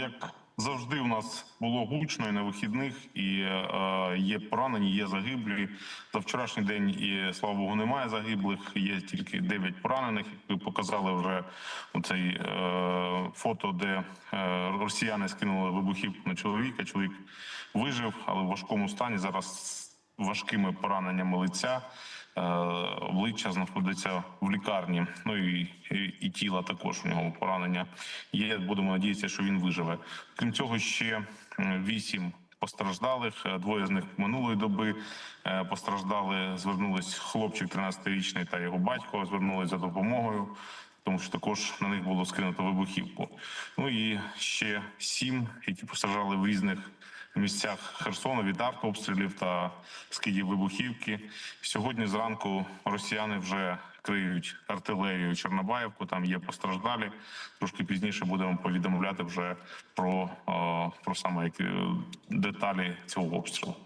як завжди, у нас було гучно і на вихідних, і е, є поранені, є загиблі. За вчорашній день і слава Богу, немає загиблих. Є тільки 9 поранених. Ви показали вже оцей е, фото, де е, росіяни скинули вибухівку на чоловіка. Чоловік вижив, але в важкому стані зараз важкими пораненнями лиця. Е, Обличчя знаходиться в лікарні. Ну і, і, тіла також у нього поранення є. Будемо надіятися, що він виживе. Крім цього, ще вісім постраждалих. Е, Двоє з них минулої доби е, постраждали. Звернулись хлопчик 13-річний та його батько. Звернулись за допомогою. Тому що також на них було скинуто вибухівку. Ну і ще сім, які постраждали в різних місцях Херсону від артобстрілів та скидів вибухівки. Сьогодні зранку росіяни вже криють артилерію Чорнобаївку. Там є постраждалі. Трошки пізніше будемо повідомляти вже про, е, про саме які деталі цього обстрілу.